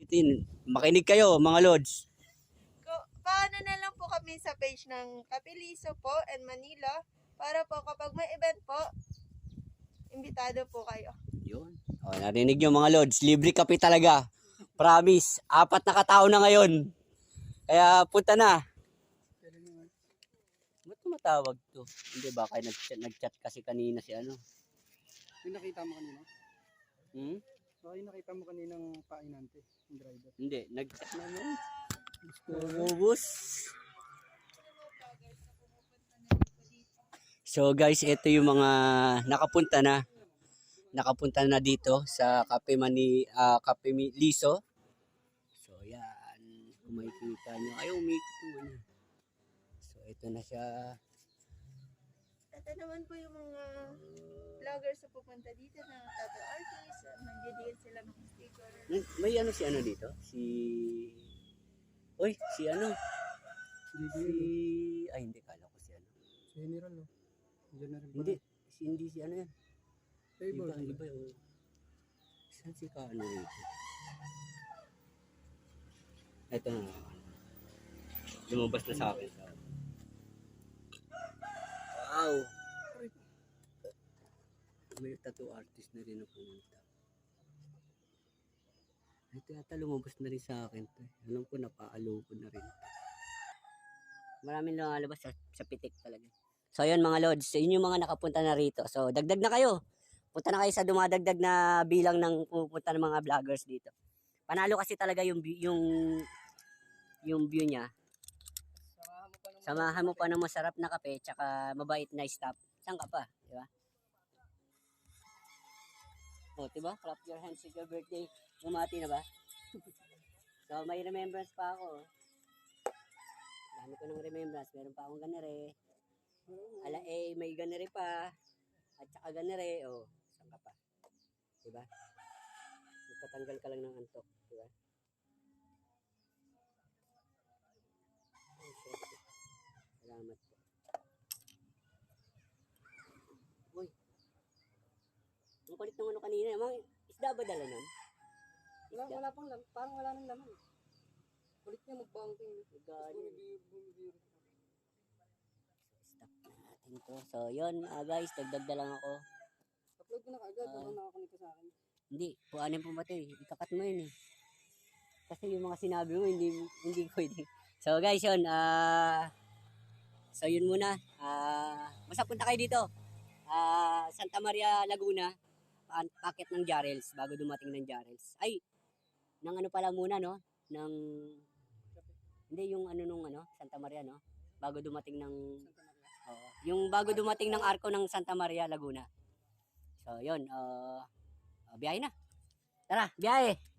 natin. Makinig kayo, mga Lods. Ko, paano na lang po kami sa page ng Kapiliso po and Manila para po kapag may event po, imbitado po kayo. Yun. O, narinig nyo mga Lods. Libre kape talaga. Promise. Apat na katao na ngayon. Kaya punta na. Ba't tumatawag to? Hindi ba? Kaya nag-chat, nag-chat kasi kanina si ano. Yung nakita mo kanina? Hmm? So, yung nakita mo kaninang painante, yung driver. Hindi. Nag-chat na mo. Ubus. So guys, ito yung mga nakapunta na. Nakapunta na dito sa Cafe Mani, ah, Cafe Liso. So yan, kung makikita nyo. Ay, umikot ano. So ito na siya. Ito naman po yung mga vloggers na pupunta dito na tattoo artist. Magdidikit sila ng sticker. May, may ano si ano dito? Si... Uy, si ano? Si... Ay, hindi. Kala ko si ano. Si General, no? General? Hindi. Si, hindi si ano yan. Table. Iba, iba yung... Saan si Kano rito? Ito na. Lumabas na sa akin. Wow! May tattoo artist na rin na pumunta. Ito yata lumabas na rin sa akin to. eh. Alam ko napaalo ko na rin. Maraming lumalabas sa, sa pitik talaga. So yun mga lords, so yun yung mga nakapunta na rito. So dagdag na kayo. Punta na kayo sa dumadagdag na bilang ng pupunta ng mga vloggers dito. Panalo kasi talaga yung yung yung view niya. Samahan mo pa ng masarap na kape tsaka mabait na staff. Saan ka pa, di ba? O, di ba? Clap your hands with your birthday. Bumati na ba? so, may remembrance pa ako. Dami ko ng remembrance. Meron pa akong ganere. Ala eh, may ganere pa. At saka ganere. O, saan ka pa? Di ba? Magpatanggal ka lang ng antok. Di ba? Ay, syempre. Salamat po. Uy. Kulit ng ano kanina. Mga isda ba dala nun? Wala, wala pang lam, parang wala nang laman. Kulit niya mag-banking. Gani. Bumibiro. Stop na natin to. So, yun, ah, guys, dagdag na lang ako. Upload ko na kaagad, Ah. baka nakakonect ka sa akin. Hindi, kuhanin po ba ito eh. Ikakat mo yun eh. Kasi yung mga sinabi mo, hindi, hindi pwede. So guys, yun. ah so yun muna. ah basta punta kayo dito. ah Santa Maria, Laguna. Pa- Packet ng Jarrels bago dumating ng Jarrels. Ay, ng ano pala muna, no? Ng... Hindi, yung ano nung ano, Santa Maria, no? Bago dumating ng... Oo. yung bago dumating ng arko ng Santa Maria, Laguna. So, yun. Uh, biyahe na. Tara, biyahe.